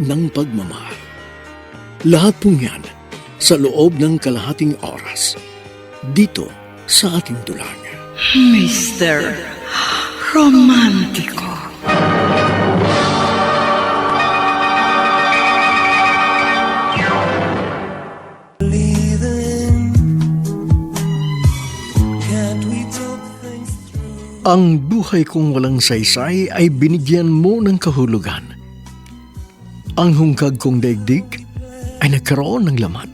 ng pagmamahal. Lahat pong yan sa loob ng kalahating oras dito sa ating dulang. Mr. Romantico. Ang buhay kong walang saysay ay binigyan mo ng kahulugan. Ang hungkag kong daigdig ay nagkaroon ng laman.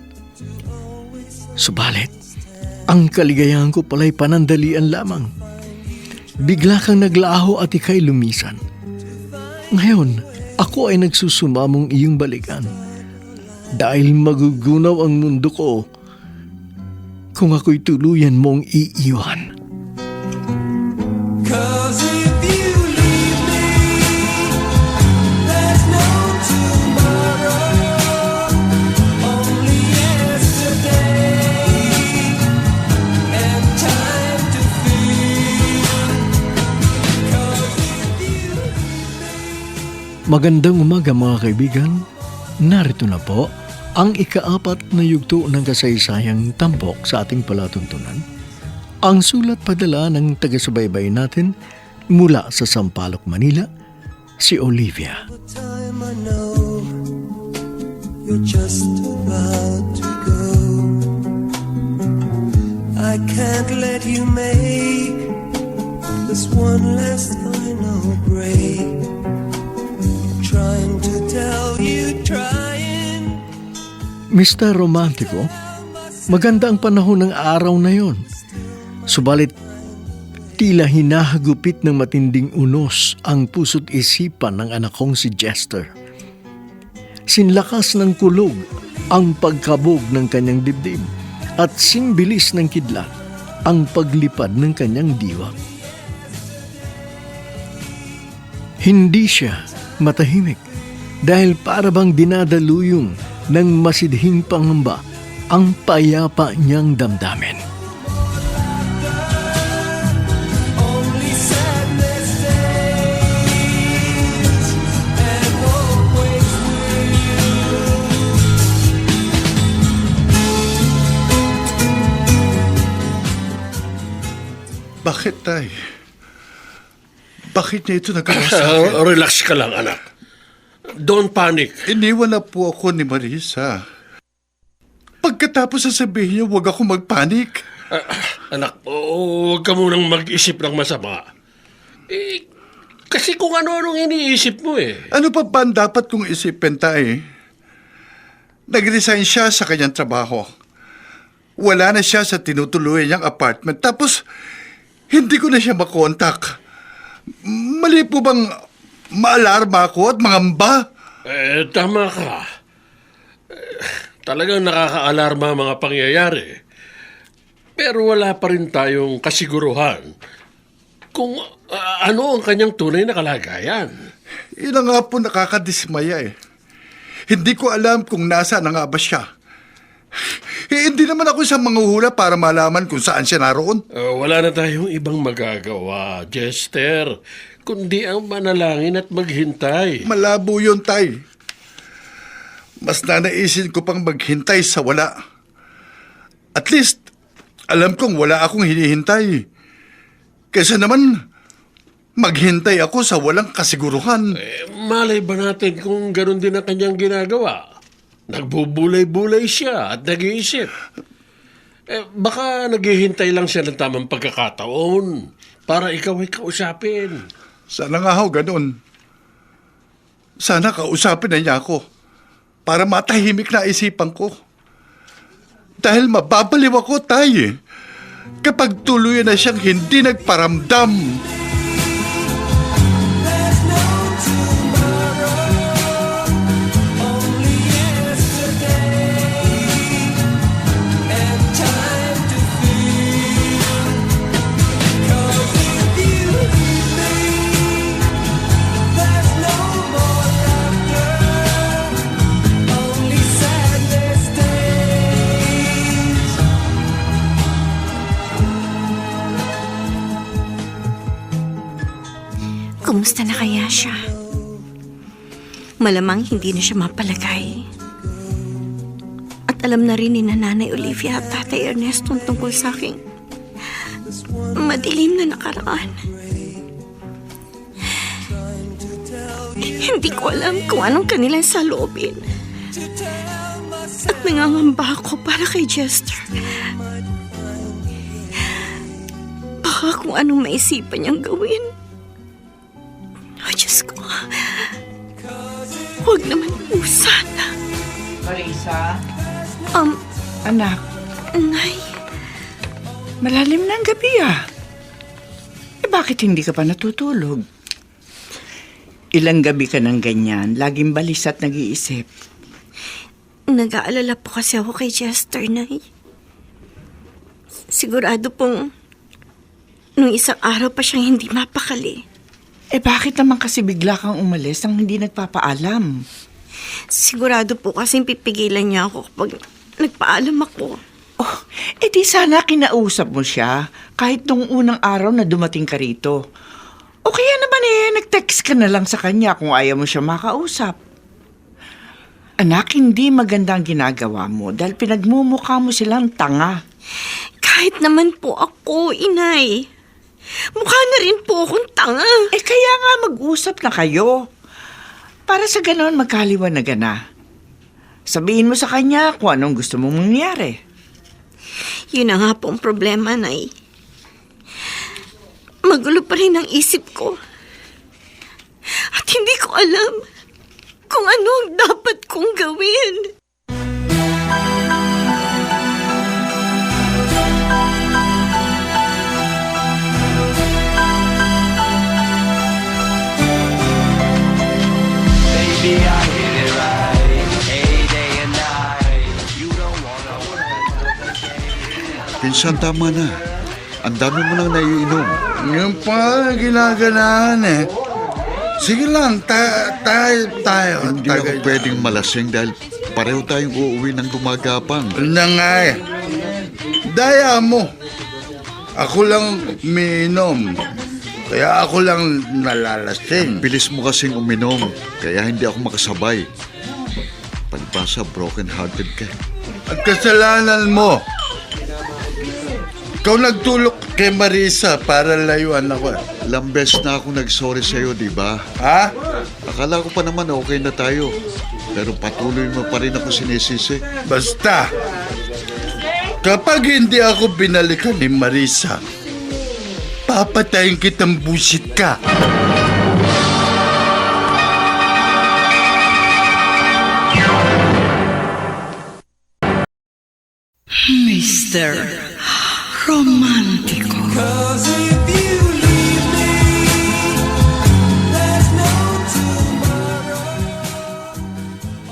Subalit, ang kaligayahan ko pala'y panandalian lamang. Bigla kang naglaho at ikay lumisan. Ngayon, ako ay nagsusumamong iyong balikan. Dahil magugunaw ang mundo ko kung ako'y tuluyan mong iiwan. Magandang umaga mga kaibigan. Narito na po ang ikaapat na yugto ng kasaysayang tampok sa ating palatuntunan. Ang sulat padala ng taga-subaybay natin mula sa Sampaloc, Manila, si Olivia. you're just about to go. I can't let you make this one last final break. Mr. Romantico, maganda ang panahon ng araw na yon. Subalit, tila hinahagupit ng matinding unos ang puso't isipan ng anak kong si Jester. Sinlakas ng kulog ang pagkabog ng kanyang dibdib at simbilis ng kidlat ang paglipad ng kanyang diwa. Hindi siya matahimik dahil para dinadaluyong ng masidhing pangamba ang payapa niyang damdamin. Bakit, tay? Bakit niya ito nagawa sa akin? Ah, relax ka lang, anak. Don't panic. Iniwan na po ako ni Marisa. Pagkatapos sasabihin niya, huwag ako magpanik. Ah, anak, oh, huwag ka munang mag-isip ng masama. Eh, kasi kung ano-anong iniisip mo eh. Ano pa ba ang dapat kong isipin, tay? Nag-resign siya sa kanyang trabaho. Wala na siya sa tinutuloy niyang apartment. Tapos, hindi ko na siya makontak. Mali po bang maalarma ako at mangamba? Eh, tama ka. Eh, talagang nakaka-alarma ang mga pangyayari. Pero wala pa rin tayong kasiguruhan kung ah, ano ang kanyang tunay na kalagayan. Yun nga po nakakadismaya eh. Hindi ko alam kung nasa na nga ba siya. Eh, hindi naman ako isang manguhula para malaman kung saan siya naroon. Uh, wala na tayong ibang magagawa, Jester, kundi ang manalangin at maghintay. Malabo yun, tay. Mas nanaisin ko pang maghintay sa wala. At least, alam kong wala akong hinihintay. Kesa naman, Maghintay ako sa walang kasiguruhan. Eh, malay ba natin kung ganun din ang kanyang ginagawa? Nagbubulay-bulay siya at nag-iisip. Eh, baka naghihintay lang siya ng tamang pagkakataon para ikaw ay kausapin. Sana nga ho, ganun. Sana kausapin na niya ako para matahimik na isipan ko. Dahil mababaliw ako, tay. Kapag tuluyan na siyang hindi nagparamdam. There's Malamang hindi na siya mapalagay. At alam na rin ni Nanay Olivia at Tatay Ernesto tungkol sa aking madilim na nakaraan. Hindi ko alam kung anong kanilang saloobin. At nangangamba ako para kay Jester. Baka kung anong maisipan niyang gawin. Huwag naman po sana. Marisa, Um, anak, Nay, malalim na ang gabi ah. Eh bakit hindi ka pa natutulog? Ilang gabi ka ng ganyan, laging balis at nag-iisip. nag-aalala po kasi ako kay Jester, Nay. Sigurado pong nung isang araw pa siyang hindi mapakali. Eh bakit naman kasi bigla kang umalis nang hindi nagpapaalam? Sigurado po kasing pipigilan niya ako kapag nagpaalam ako. Oh, eh di sana kinausap mo siya kahit nung unang araw na dumating ka rito. O kaya naman eh, nag-text ka na lang sa kanya kung ayaw mo siya makausap. Anak, hindi maganda ang ginagawa mo dahil pinagmumukha mo silang tanga. Kahit naman po ako, inay. Mukha na rin po akong tanga. Eh kaya nga mag-usap na kayo. Para sa ganon magkaliwanagan na. Sabihin mo sa kanya kung anong gusto mong mangyari. Yun na nga po ang problema, Nay. Magulo pa rin ang isip ko. At hindi ko alam kung ano ang dapat kong gawin. Pinsan, tama na. Ang dami mo nang naiinom. Yung pa ginaganahan eh. Sige lang, ta tayo, tayo. Hindi ako Tagay- pwedeng malasing dahil pareho tayong uuwi ng gumagapang. Na nga eh. Daya mo. Ako lang miinom. Kaya ako lang nalalasing. Bilis mo kasing uminom, kaya hindi ako makasabay. Palibasa, broken-hearted ka. At kasalanan mo. Ikaw nagtulok kay Marisa para layuan ako. Ilang beses na ako nag-sorry sa'yo, di ba? Ha? Akala ko pa naman okay na tayo. Pero patuloy mo pa rin ako sinisisi. Basta, kapag hindi ako binalikan ni Marisa, papatayin kitang busit ka. Mr. Tomorrow.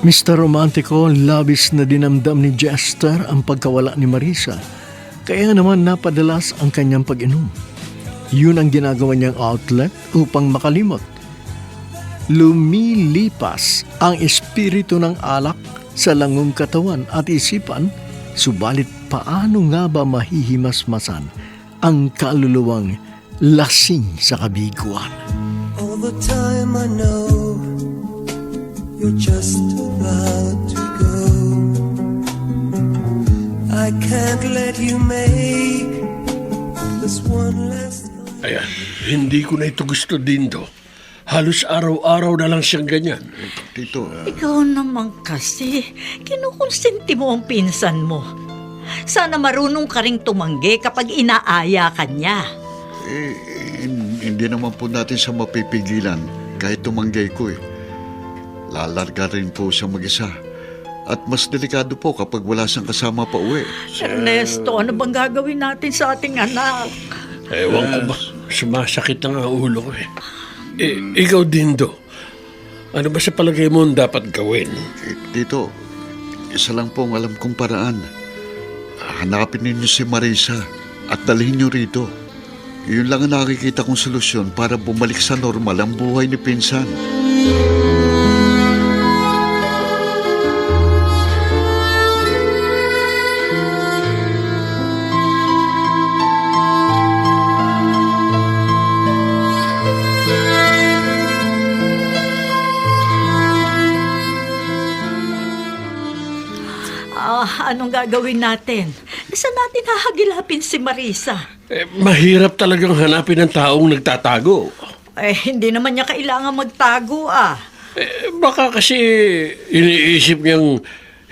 Mr. Romantico, labis na dinamdam ni Jester ang pagkawala ni Marisa. Kaya naman napadalas ang kanyang pag-inom. Yun ang ginagawa niyang outlet upang makalimot. Lumilipas ang espiritu ng alak sa langong katawan at isipan, subalit paano nga ba mahihimasmasan ang kaluluwang lasing sa kabiguan? All the time I know you're just about to go. I can't let you make this one last Ayan. Hindi ko na ito gusto, Dindo. Halos araw-araw na lang siyang ganyan. Tito, Ikaw naman kasi, kinukonsinti mo ang pinsan mo. Sana marunong ka ring tumanggi kapag inaaya ka niya. eh, hin- hindi naman po natin siya mapipigilan kahit tumanggay ko eh. Lalarga rin po siya mag-isa. At mas delikado po kapag wala siyang kasama pa uwi. Ernesto, ano bang gagawin natin sa ating anak? Ewan ko ba, sumasakit na nga ulo ko eh. eh. Ikaw, Dindo, ano ba sa palagay mo dapat gawin? Eh, Tito, isa lang po ang alam kong paraan. Hanapin ninyo si Marisa at dalhin niyo rito. Yun lang ang nakikita kong solusyon para bumalik sa normal ang buhay ni Pinsan. Ah, gagawin natin? Saan natin hahagilapin si Marisa? Eh, mahirap talagang hanapin ng taong nagtatago. Eh, hindi naman niya kailangan magtago ah. Eh, baka kasi iniisip niyang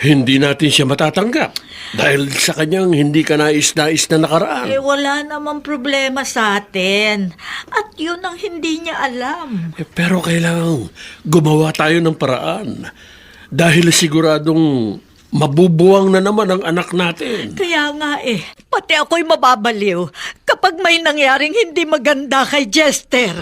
hindi natin siya matatanggap dahil sa kanyang hindi ka nais-nais na nakaraan. Eh, wala namang problema sa atin. At yun ang hindi niya alam. Eh, pero kailangan gumawa tayo ng paraan dahil siguradong mabubuwang na naman ang anak natin. Kaya nga eh, pati ako'y mababaliw kapag may nangyaring hindi maganda kay Jester.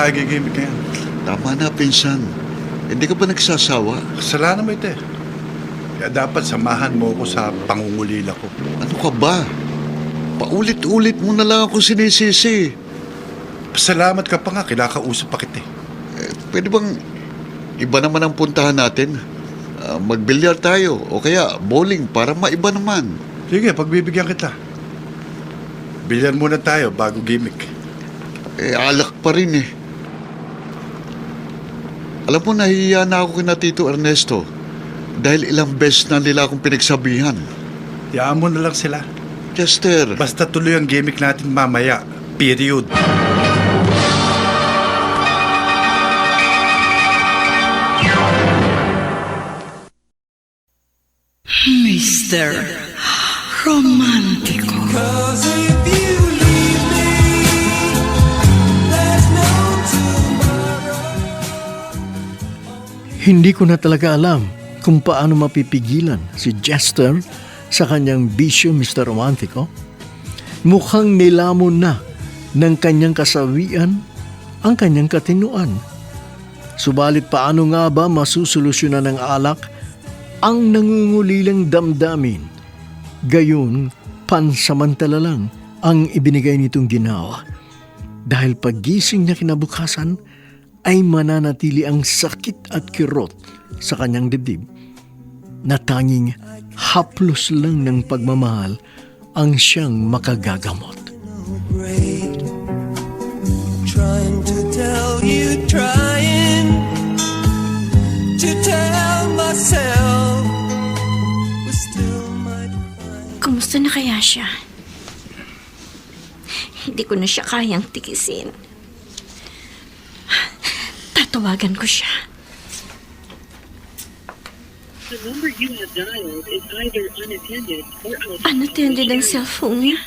Saan tayo gigimik ngayon? Tama na, Pinsan. Hindi ka ba nagsasawa? Kasalanan mo ito eh. Kaya dapat samahan mo ako sa pangungulila ko. Ano ka ba? Paulit-ulit mo na lang ako sinisisi. Pasalamat ka pa nga, kinakausap pa kita eh. Eh, pwede bang iba naman ang puntahan natin? Ah, magbilyar tayo o kaya bowling para maiba naman. Sige, pagbibigyan kita. Bilyan muna tayo bago gimmick. Eh, alak pa rin eh. Alam mo, nahihiya na ako kina Tito Ernesto dahil ilang beses na nila akong pinagsabihan. Yaan mo na lang sila. Chester, Basta tuloy ang gimmick natin mamaya. Period. Mr. Romantico. Hindi ko na talaga alam kung paano mapipigilan si Jester sa kanyang bisyo Mr. Romantico. Mukhang nilamon na ng kanyang kasawian ang kanyang katinuan. Subalit paano nga ba masusolusyonan ng alak ang nangungulilang damdamin? Gayon, pansamantala lang ang ibinigay nitong ginawa. Dahil paggising niya kinabukasan, ay mananatili ang sakit at kirot sa kanyang dibdib na tanging haplos lang ng pagmamahal ang siyang makagagamot. Trying to tell you, trying to tell myself. Kumusta na kaya siya? Hindi ko na siya kayang tikisin. Tatawagan ko siya. The number you have dialed is either unattended or out. Unattended ang cellphone niya.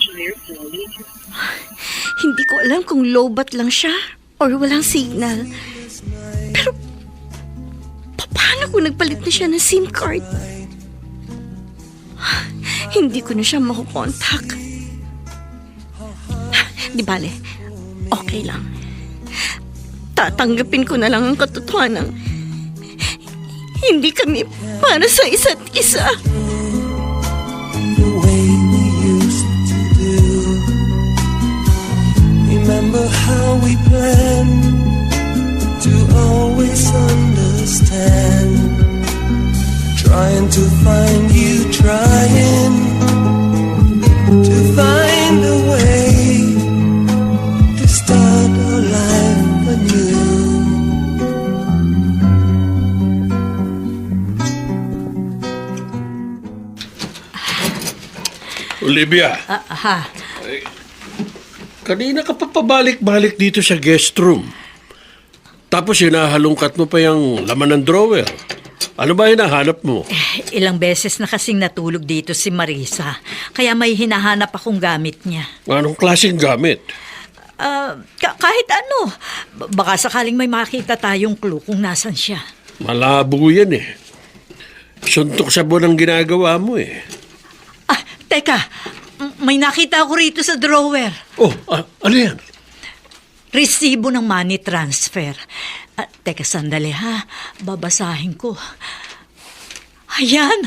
Hindi ko alam kung lowbat lang siya or walang signal. Pero, pa- paano kung nagpalit na siya ng SIM card? Hindi ko na siya makukontak. Di bale, okay lang tatanggapin ko na lang ang katotohanan. Hindi kami para sa isa't isa. Remember how we planned to always understand. Trying to find you, trying to find a way. Olivia, Ah, aha. kanina ka pa pabalik-balik dito sa guest room. Tapos hinahalungkat mo pa yung laman ng drawer. Ano ba hinahanap mo? Ilang beses na kasing natulog dito si Marisa. Kaya may hinahanap akong gamit niya. Anong klaseng gamit? Ah, ka- kahit ano. B- baka sakaling may makita tayong clue kung nasan siya. Malabo yan eh. Suntok sa buwan ang ginagawa mo eh. Teka. May nakita ako rito sa drawer. Oh, ah, ano yan? Resibo ng money transfer. Ah, teka, sandali ha. Babasahin ko. Ayan.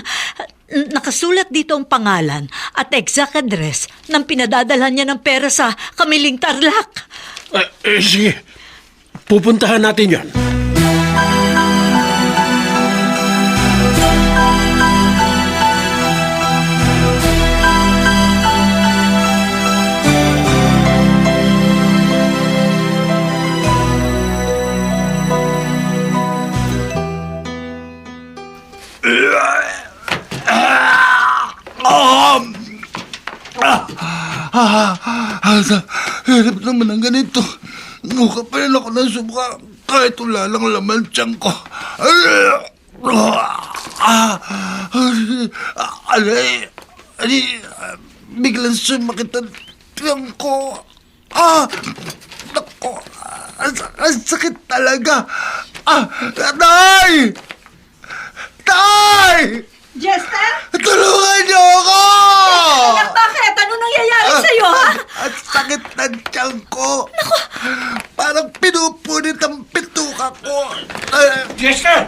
Nakasulat dito ang pangalan at exact address ng pinadadalhan niya ng pera sa Kamiling Tarlac. Ah, eh, sige, pupuntahan natin yan. Ah, hirap naman ang ganito. Mukha pa rin ako ng subuka kahit wala lang laman tiyan ko. Alay, alay, biglang sumakit ang tiyan ko. Ah, nako, ang, sakit talaga. Ah, tay! Tay! Jester? Tulungan niyo ako! bakit? Ano nangyayari sa'yo, ha? At sakit ng tiyan ko. Parang pinupunit ang pituka ko. Ah, Jester,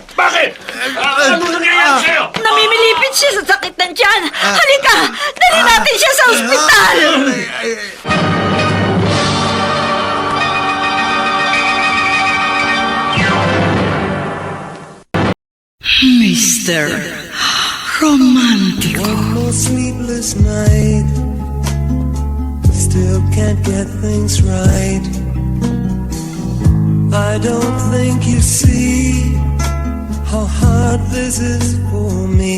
is for me.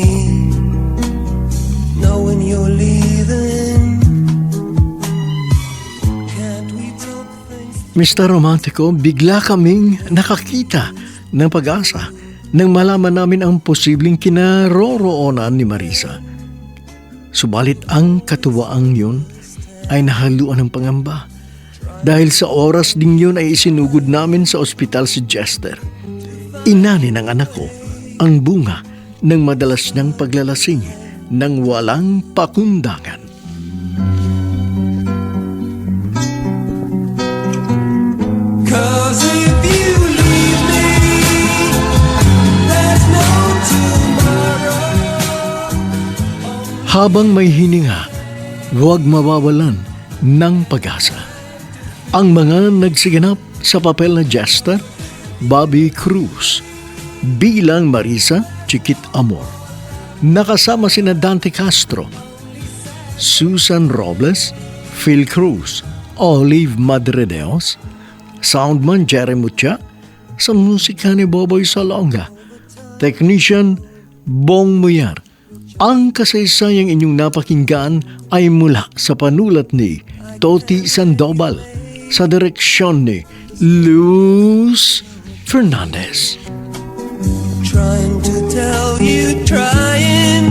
Knowing you're leaving. Mr. Romantico, bigla kaming nakakita ng pag-asa nang malaman namin ang posibleng kinaroroonan ni Marisa. Subalit ang katuwaang yun ay nahaluan ng pangamba. Dahil sa oras ding yun ay isinugod namin sa ospital si Jester. Inani ng anak ko ang bunga ng madalas niyang paglalasing ng walang pakundangan. Cause if you leave me, there's no tomorrow. Habang may hininga, huwag mawawalan ng pag-asa. Ang mga nagsiganap sa papel na Jester, Bobby Cruz, bilang Marisa Chiquit Amor. Nakasama sina Dante Castro, Susan Robles, Phil Cruz, Olive Madredeos, Soundman Jerry Mucha, sa musika ni Boboy Salonga, Technician Bong Muyar. Ang kasaysayang inyong napakinggan ay mula sa panulat ni Toti Sandoval sa direksyon ni Luz Fernandez. Trying to tell you, trying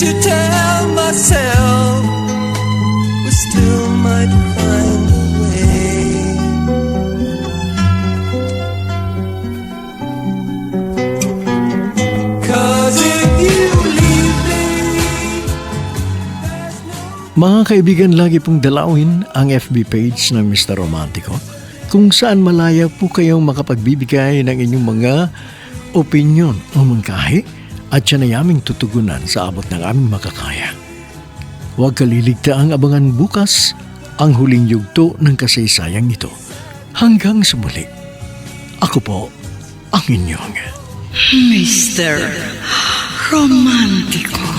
to tell myself we still might find way. Cause if you leave me, Mga kaibigan, lagi pong dalawin ang FB page ng Mr. Romantico kung saan malaya po kayong makapagbibigay ng inyong mga opinion o mungkahi at siya na yaming tutugunan sa abot ng aming makakaya. Huwag kaliligtaang abangan bukas ang huling yugto ng kasaysayang ito. Hanggang sa muli, ako po ang inyong Mr. Romantico.